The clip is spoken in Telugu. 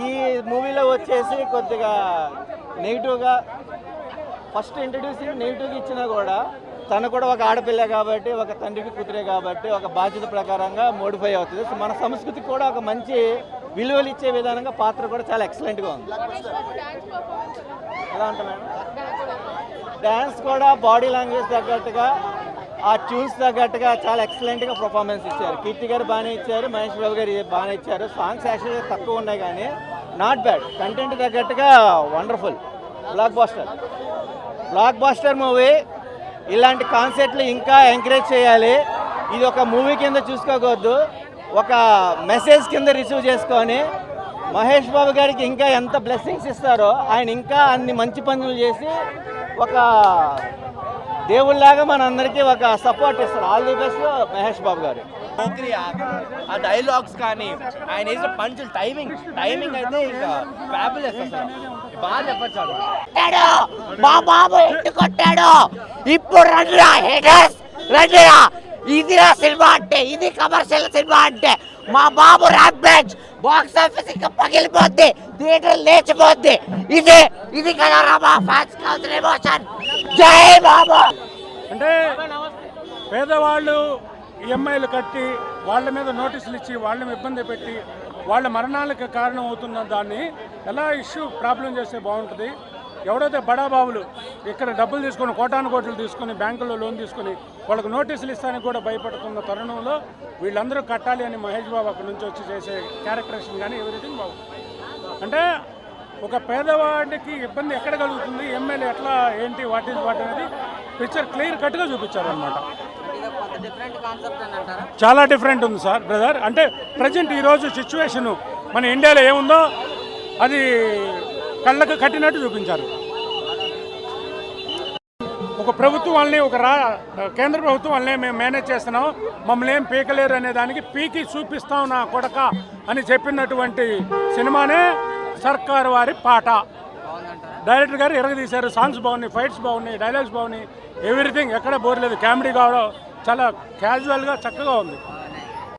ఈ మూవీలో వచ్చేసి కొద్దిగా నెగిటివ్గా ఫస్ట్ ఇంట్రడ్యూసింగ్ నెగిటివ్గా ఇచ్చినా కూడా తను కూడా ఒక ఆడపిల్ల కాబట్టి ఒక తండ్రికి కూతురే కాబట్టి ఒక బాధ్యత ప్రకారంగా మోడిఫై అవుతుంది. సో మన సంస్కృతికి కూడా ఒక మంచి విలువలు ఇచ్చే విధానంగా పాత్ర కూడా చాలా ఎక్సలెంట్గా ఉంది. ఎలా ఉంటా మేడం? డ్యాన్స్ కూడా బాడీ లాంగ్వేజ్ తగ్గట్టుగా ఆ ట్యూన్స్ తగ్గట్టుగా చాలా ఎక్సలెంట్గా పర్ఫార్మెన్స్ ఇచ్చారు. కీర్తి గారు బాగానే ఇచ్చారు మహేష్ బాబు గారు బాగానే ఇచ్చారు. సాంగ్స్ యాక్చువల్గా తక్కువ ఉన్నాయి కానీ నాట్ బ్యాడ్ కంటెంట్ తగ్గట్టుగా wonderful blockbuster blockbuster movie ఇలాంటి కాన్సెప్ట్లు ఇంకా ఎంకరేజ్ చేయాలి. ఇది ఒక మూవీ కింద చూసుకోకూడదు. ఒక మెసేజ్ కింద రిసీవ్ చేసుకొని మహేష్ బాబు గారికి ఇంకా ఎంత బ్లెస్సింగ్స్ ఇస్తారో ఆయన ఇంకా అన్ని మంచి పనులు చేసి ఒక దేవుళ్ళలాగా మనందరికీ ఒక సపోర్ట్ ఇస్తారు. All the best Mahesh Babu garu. ఆ డైలాగ్స్ కానీ ఆయన వేసిన పంచులు టైమింగ్ టైమింగ్ అయితే ఇంకా ఫ్యాబులెస్ అసలు. బాగా చెప్పచ్చు మా బాబు ఎట్టు కొట్టాడు. ఇప్పుడు రండిరా హేటర్స్ రండిరా ఇదిరా సినిమా అంటే ఇది కమర్షియల్ సినిమా అంటే. మా బాబు ర్యాంపేజ్ బాక్స్ ఆఫీస్ ఇంకా పగిలిపోద్ది థియేటర్ లేచిపోద్ది. ఇది ఇది కదా మా ఫ్యాన్స్ కావాల్సిన ఎమోషన్ జై బాబు. అంటే పేదవాళ్ళు ఈఎంఐలు కట్టి వాళ్ళ మీద నోటీసులు ఇచ్చి వాళ్ళని ఇబ్బంది పెట్టి వాళ్ళ మరణాలకు కారణం అవుతున్న దాన్ని ఎలా ఇష్యూ ప్రాబ్లం చేస్తే బాగుంటుంది? ఎవడైతే బడాబాబులు ఇక్కడ డబ్బులు తీసుకొని కోటాను కోట్లు తీసుకొని బ్యాంకుల్లో లోన్ తీసుకొని వాళ్ళకు నోటీసులు ఇస్తానికి కూడా భయపడుతున్న తరుణంలో వీళ్ళందరూ కట్టాలి అని మహేష్ బాబు అక్కడి నుంచి వచ్చి చేసే క్యారెక్టరేషన్ కానీ ఎవ్రీథింగ్ బాబు అంటే ఒక పేదవాడికి ఇబ్బంది ఎక్కడ కలుగుతుంది? ఎమ్మెల్యే ఎట్లా ఏంటి వాట్ ఈజ్ వాట్ అనేది పిక్చర్ క్లియర్ కట్గా చూపించారు అనమాట చాలా డిఫరెంట్ ఉంది సార్ బ్రదర్ అంటే ప్రజెంట్ ఈరోజు సిచ్యువేషను మన ఇండియాలో ఏముందో అది కళ్ళకు కట్టినట్టు చూపించారు. ఒక ప్రభుత్వం వాళ్ళని ఒక రా కేంద్ర ప్రభుత్వం వాళ్ళని మేము మేనేజ్ చేస్తున్నాం. మమ్మల్ని ఏం పీకలేరు అనే దానికి పీకి చూపిస్తాం నా కొడక అని చెప్పినటువంటి సినిమానే సర్కారు వారి పాట. డైరెక్టర్ గారు ఎరగదీశారు సాంగ్స్ బాగున్నాయి ఫైట్స్ బాగున్నాయి డైలాగ్స్ బాగున్నాయి. ఎవ్రీథింగ్ ఎక్కడ బోర్లేదు కామెడీ కావడం చాలా క్యాజువల్గా చక్కగా ఉంది.